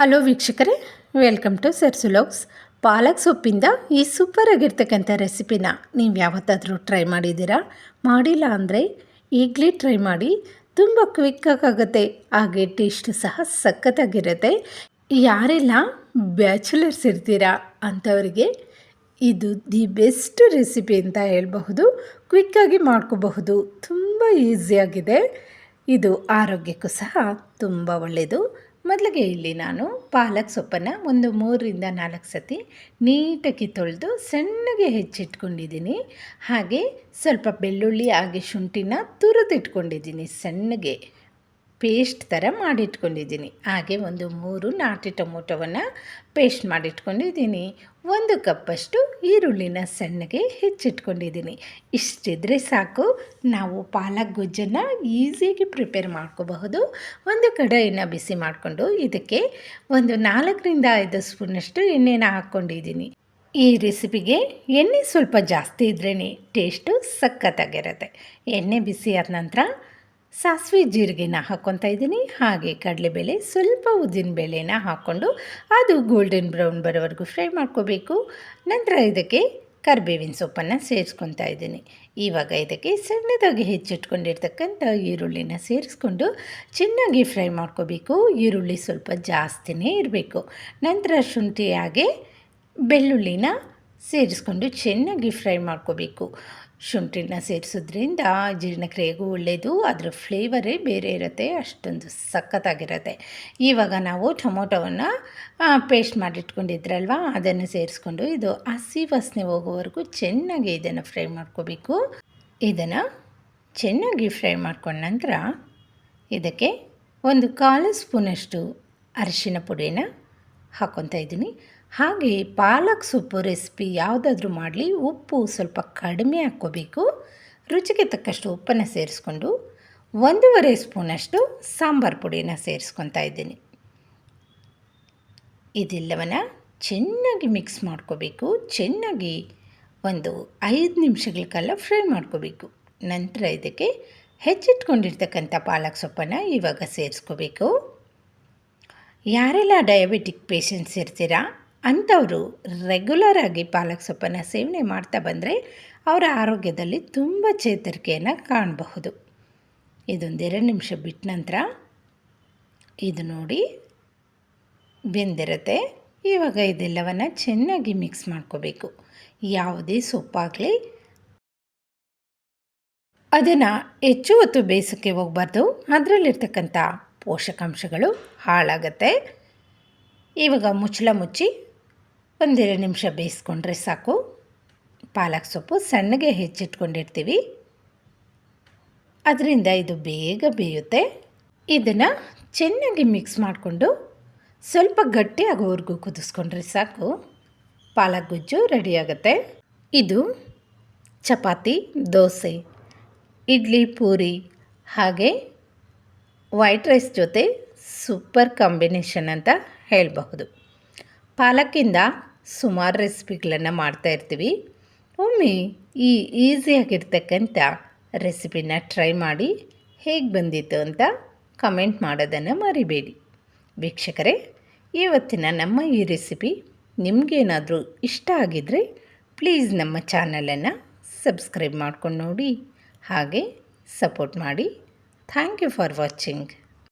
Hello ವೀಕ್ಷಕರೇ, welcome to ಸರ್ಸುಲೋಕ್ಸ್ ಪಾಲಕ್ ಸೊಪ್ಪಿಂದ ಈ super ಆಗಿರ್ತಕ್ಕಂಥ ರೆಸಿಪಿನ ನೀವು ಯಾವತ್ತಾದರೂ ಟ್ರೈ ಮಾಡಿದ್ದೀರಾ? ಮಾಡಿಲ್ಲ ಅಂದರೆ ಈಗಲೇ ಟ್ರೈ ಮಾಡಿ, ತುಂಬ ಕ್ವಿಕ್ಕಾಗುತ್ತೆ, ಹಾಗೆ ಟೇಸ್ಟ್ ಸಹ ಸಖತ್ತಾಗಿರುತ್ತೆ. ಯಾರೆಲ್ಲ ಬ್ಯಾಚುಲರ್ಸ್ ಇರ್ತೀರಾ ಅಂಥವರಿಗೆ ಇದು ದಿ ಬೆಸ್ಟ್ ರೆಸಿಪಿ ಅಂತ ಹೇಳಬಹುದು. ಕ್ವಿಕ್ಕಾಗಿ ಮಾಡ್ಕೋಬಹುದು, ತುಂಬ ಈಸಿಯಾಗಿದೆ. ಇದು ಆರೋಗ್ಯಕ್ಕೂ ಸಹ ತುಂಬ ಒಳ್ಳೆಯದು ಮೊದಲಿಗೆ ಇಲ್ಲಿ ನಾನು ಪಾಲಕ್ ಸೊಪ್ಪನ್ನು ಒಂದು ಮೂರರಿಂದ ನಾಲ್ಕು ಸತಿ ನೀಟಾಗಿ ತೊಳೆದು ಸಣ್ಣಗೆ ಹೆಚ್ಚಿಟ್ಕೊಂಡಿದ್ದೀನಿ. ಹಾಗೆ ಸ್ವಲ್ಪ ಬೆಳ್ಳುಳ್ಳಿ ಹಾಗೆ ಶುಂಠಿನ ತುರಿದಿಟ್ಕೊಂಡಿದ್ದೀನಿ ಸಣ್ಣಗೆ. ಪೇಸ್ಟ್ ಥರ ಮಾಡಿಟ್ಕೊಂಡಿದ್ದೀನಿ. ಹಾಗೆ ಒಂದು ಮೂರು ನಾಟಿ ಟೊಮೊಟೊವನ್ನು ಪೇಸ್ಟ್ ಮಾಡಿಟ್ಕೊಂಡಿದ್ದೀನಿ. ಒಂದು ಕಪ್ಪಷ್ಟು ಈರುಳ್ಳಿನ ಸಣ್ಣಗೆ ಹೆಚ್ಚಿಟ್ಕೊಂಡಿದ್ದೀನಿ. ಇಷ್ಟಿದ್ರೆ ಸಾಕು, ನಾವು ಪಾಲಕ್ ಗೊಜ್ಜನ್ನು ಈಸಿಯಾಗಿ ಪ್ರಿಪೇರ್ ಮಾಡ್ಕೋಬಹುದು. ಒಂದು ಕಡಾಯಿನ ಬಿಸಿ ಮಾಡಿಕೊಂಡು ಇದಕ್ಕೆ ಒಂದು ನಾಲ್ಕರಿಂದ ಐದು ಸ್ಪೂನಷ್ಟು ಎಣ್ಣೆನ ಹಾಕ್ಕೊಂಡಿದ್ದೀನಿ. ಈ ರೆಸಿಪಿಗೆ ಎಣ್ಣೆ ಸ್ವಲ್ಪ ಜಾಸ್ತಿ ಇದ್ರೇ ಟೇಸ್ಟು ಸಖತ್ತಾಗಿರುತ್ತೆ. ಎಣ್ಣೆ ಬಿಸಿ ಆದ ನಂತರ ಸಾಸಿವೆ ಜೀರಿಗೆನ ಹಾಕ್ಕೊತಾ ಇದ್ದೀನಿ. ಹಾಗೆ ಕಡಲೆಬೇಳೆ, ಸ್ವಲ್ಪ ಬೇಳೆನ ಹಾಕ್ಕೊಂಡು ಅದು ಗೋಲ್ಡನ್ ಬ್ರೌನ್ ಬರೋವರೆಗೂ ಫ್ರೈ ಮಾಡ್ಕೋಬೇಕು. ನಂತರ ಇದಕ್ಕೆ ಕರಿಬೇವಿನ ಸೊಪ್ಪನ್ನು ಸೇರಿಸ್ಕೊತಾ ಇದ್ದೀನಿ. ಇವಾಗ ಇದಕ್ಕೆ ಸಣ್ಣದಾಗಿ ಹೆಚ್ಚಿಟ್ಕೊಂಡಿರ್ತಕ್ಕಂಥ ಈರುಳ್ಳಿನ ಸೇರಿಸ್ಕೊಂಡು ಚೆನ್ನಾಗಿ ಫ್ರೈ ಮಾಡ್ಕೋಬೇಕು. ಈರುಳ್ಳಿ ಸ್ವಲ್ಪ ಜಾಸ್ತಿನೇ ಇರಬೇಕು. ನಂತರ ಶುಂಠಿಯಾಗೆ ಬೆಳ್ಳುಳ್ಳಿನ ಸೇರಿಸ್ಕೊಂಡು ಚೆನ್ನಾಗಿ ಫ್ರೈ ಮಾಡ್ಕೋಬೇಕು. ಶುಂಠಿನ ಸೇರಿಸೋದ್ರಿಂದ ಜೀರ್ಣಕ್ರಿಯೆಗೂ ಒಳ್ಳೆಯದು ಅದರ ಫ್ಲೇವರೇ ಬೇರೆ ಇರುತ್ತೆ, ಅಷ್ಟೊಂದು ಸಖತ್ತಾಗಿರುತ್ತೆ. ಇವಾಗ ನಾವು ಟೊಮೊಟೊವನ್ನು ಪೇಸ್ಟ್ ಮಾಡಿಟ್ಕೊಂಡಿದ್ರಲ್ವ, ಅದನ್ನು ಸೇರಿಸ್ಕೊಂಡು ಇದು ಹಸಿ ವಾಸನೆ ಹೋಗೋವರೆಗೂ ಚೆನ್ನಾಗಿ ಇದನ್ನು ಫ್ರೈ ಮಾಡ್ಕೋಬೇಕು. ಇದನ್ನು ಚೆನ್ನಾಗಿ ಫ್ರೈ ಮಾಡ್ಕೊಂಡ ನಂತರ ಇದಕ್ಕೆ ಒಂದು ಕಾಲು ಸ್ಪೂನಷ್ಟು ಅರಿಶಿನ ಪುಡಿನ ಹಾಕ್ಕೊತಾ ಇದ್ದೀನಿ. ಹಾಗೆ ಪಾಲಕ್ ಸೊಪ್ಪು ರೆಸಿಪಿ ಯಾವುದಾದ್ರೂ ಮಾಡಲಿ, ಉಪ್ಪು ಸ್ವಲ್ಪ ಕಡಿಮೆ ಹಾಕ್ಕೋಬೇಕು. ರುಚಿಗೆ ತಕ್ಕಷ್ಟು ಉಪ್ಪನ್ನು ಸೇರಿಸ್ಕೊಂಡು ಒಂದೂವರೆ ಸ್ಪೂನಷ್ಟು ಸಾಂಬಾರು ಪುಡಿನ ಸೇರಿಸ್ಕೊತಾ ಇದ್ದೀನಿ. ಇದೆಲ್ಲವನ್ನು ಚೆನ್ನಾಗಿ ಮಿಕ್ಸ್ ಮಾಡ್ಕೋಬೇಕು. ಚೆನ್ನಾಗಿ ಒಂದು ಐದು ನಿಮಿಷಗಳ ಕಾಲ ಫ್ರೈ ಮಾಡ್ಕೋಬೇಕು. ನಂತರ ಇದಕ್ಕೆ ಹೆಚ್ಚಿಟ್ಕೊಂಡಿರ್ತಕ್ಕಂಥ ಪಾಲಕ್ ಸೊಪ್ಪನ್ನು ಇವಾಗ ಸೇರಿಸ್ಕೋಬೇಕು. ಯಾರೆಲ್ಲ ಡಯಾಬಿಟಿಕ್ ಪೇಷಂಟ್ಸ್ ಇರ್ತೀರಾ ಅಂಥವರು ರೆಗ್ಯುಲರಾಗಿ ಪಾಲಕ್ ಸೊಪ್ಪನ್ನು ಸೇವನೆ ಮಾಡ್ತಾ ಬಂದರೆ ಅವರ ಆರೋಗ್ಯದಲ್ಲಿ ತುಂಬ ಚೇತರಿಕೆಯನ್ನು ಕಾಣಬಹುದು. ಇದೊಂದೆರಡು ನಿಮಿಷ ಬಿಟ್ಟ ನಂತರ ಇದು ನೋಡಿ ಬೆಂದಿರುತ್ತೆ. ಇವಾಗ ಇದೆಲ್ಲವನ್ನು ಚೆನ್ನಾಗಿ ಮಿಕ್ಸ್ ಮಾಡ್ಕೋಬೇಕು. ಯಾವುದೇ ಸೊಪ್ಪಾಗಲಿ ಅದನ್ನು ಹೆಚ್ಚು ಹೊತ್ತು ಬೇಯಿಸೋಕ್ಕೆ ಹೋಗಬಾರ್ದು. ಅದರಲ್ಲಿರ್ತಕ್ಕಂಥ ಪೋಷಕಾಂಶಗಳು ಹಾಳಾಗತ್ತೆ. ಇವಾಗ ಮುಚ್ಚಳ ಮುಚ್ಚಿ ಒಂದೆರಡು ನಿಮಿಷ ಬೇಯಿಸ್ಕೊಂಡ್ರೆ ಸಾಕು. ಪಾಲಕ್ ಸೊಪ್ಪು ಸಣ್ಣಗೆ ಹೆಚ್ಚಿಟ್ಕೊಂಡಿರ್ತೀವಿ. ಅದರಿಂದ ಇದು ಬೇಗ ಬೇಯುತ್ತೆ. ಇದನ್ನು ಚೆನ್ನಾಗಿ ಮಿಕ್ಸ್ ಮಾಡಿಕೊಂಡು ಸ್ವಲ್ಪ ಗಟ್ಟಿಯಾಗೋವರೆಗೂ ಕುದಿಸ್ಕೊಂಡ್ರೆ ಸಾಕು. ಪಾಲಕ್ ಗುಜ್ಜು ರೆಡಿಯಾಗುತ್ತೆ ಇದು ಚಪಾತಿ, ದೋಸೆ, ಇಡ್ಲಿ, ಪೂರಿ ಹಾಗೆ ವೈಟ್ ರೈಸ್ ಜೊತೆ ಸೂಪರ್ ಕಾಂಬಿನೇಷನ್ ಅಂತ ಹೇಳಬಹುದು. ಪಾಲಕ್ಕಿಂದ ಸುಮಾರು ರೆಸಿಪಿಗಳನ್ನು ಮಾಡ್ತಾ ಇರ್ತೀವಿ. ಒಮ್ಮೆ ಈ ಈಸಿಯಾಗಿರ್ತಕ್ಕಂಥ ರೆಸಿಪಿನ ಟ್ರೈ ಮಾಡಿ ಹೇಗೆ ಬಂದಿತ್ತು ಅಂತ ಕಮೆಂಟ್ ಮಾಡೋದನ್ನು ಮರಿಬೇಡಿ. ವೀಕ್ಷಕರೇ, ಇವತ್ತಿನ ನಮ್ಮ ಈ ರೆಸಿಪಿ ನಿಮಗೇನಾದರೂ ಇಷ್ಟ ಆಗಿದ್ದರೆ ಪ್ಲೀಸ್ ನಮ್ಮ ಚಾನಲನ್ನು ಸಬ್ಸ್ಕ್ರೈಬ್ ಮಾಡ್ಕೊಂಡು ನೋಡಿ. ಹಾಗೆ ಸಪೋರ್ಟ್ ಮಾಡಿ. Thank you for watching.